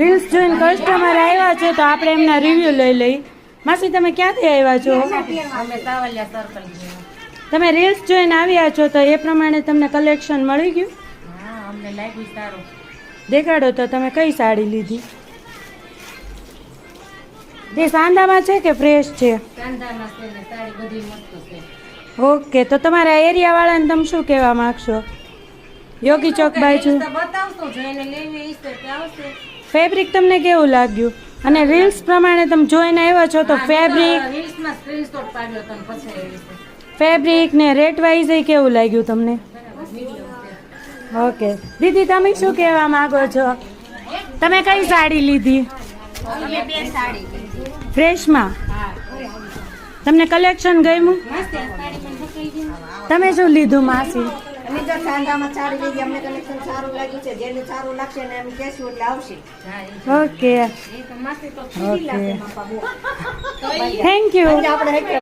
Reels જોઈને customer આવ્યા છે તો આપણે એમના રિવ્યુ લઈ લઈ. માસી તમે ક્યાંથી આવ્યા છો? અમે સાવલિયા સર્કલ તમે રીલ્સ જોઈને આવ્યા છો તો એ પ્રમાણે તમને કલેક્શન મળી ગયું? હા અમને લાગ્યું સારું. દેખાડો તો તમે કઈ સાડી લીધી? તે સાંધામાં છે કે ફ્રેશ છે? ઓકે તો તમારા એરિયાવાળાને તમે શું કહેવા માગશો? યોગી ચોક બાજુ ફેબ્રિક તમને કેવું લાગ્યું? અને રીલ્સ પ્રમાણે તમે જોઈને આવ્યા છો તો ફેબ્રિક ફેબ્રિક ને રેટ વાઇઝ કેવું લાગ્યું તમને? ઓકે દીદી તમે શું કહેવા માંગો છો? તમે કઈ સાડી લીધી? ફ્રેશમાં તમને કલેક્શન દે તમે શું લીધું માસી? અમે જો સાંધામાં લીધી અમને કલેક્શન સારું લાગ્યું છે. જેને સારું લાગશે ને અમે કહેશું એટલે આવશે. તો તો ઓકે થેન્ક યુ આપણે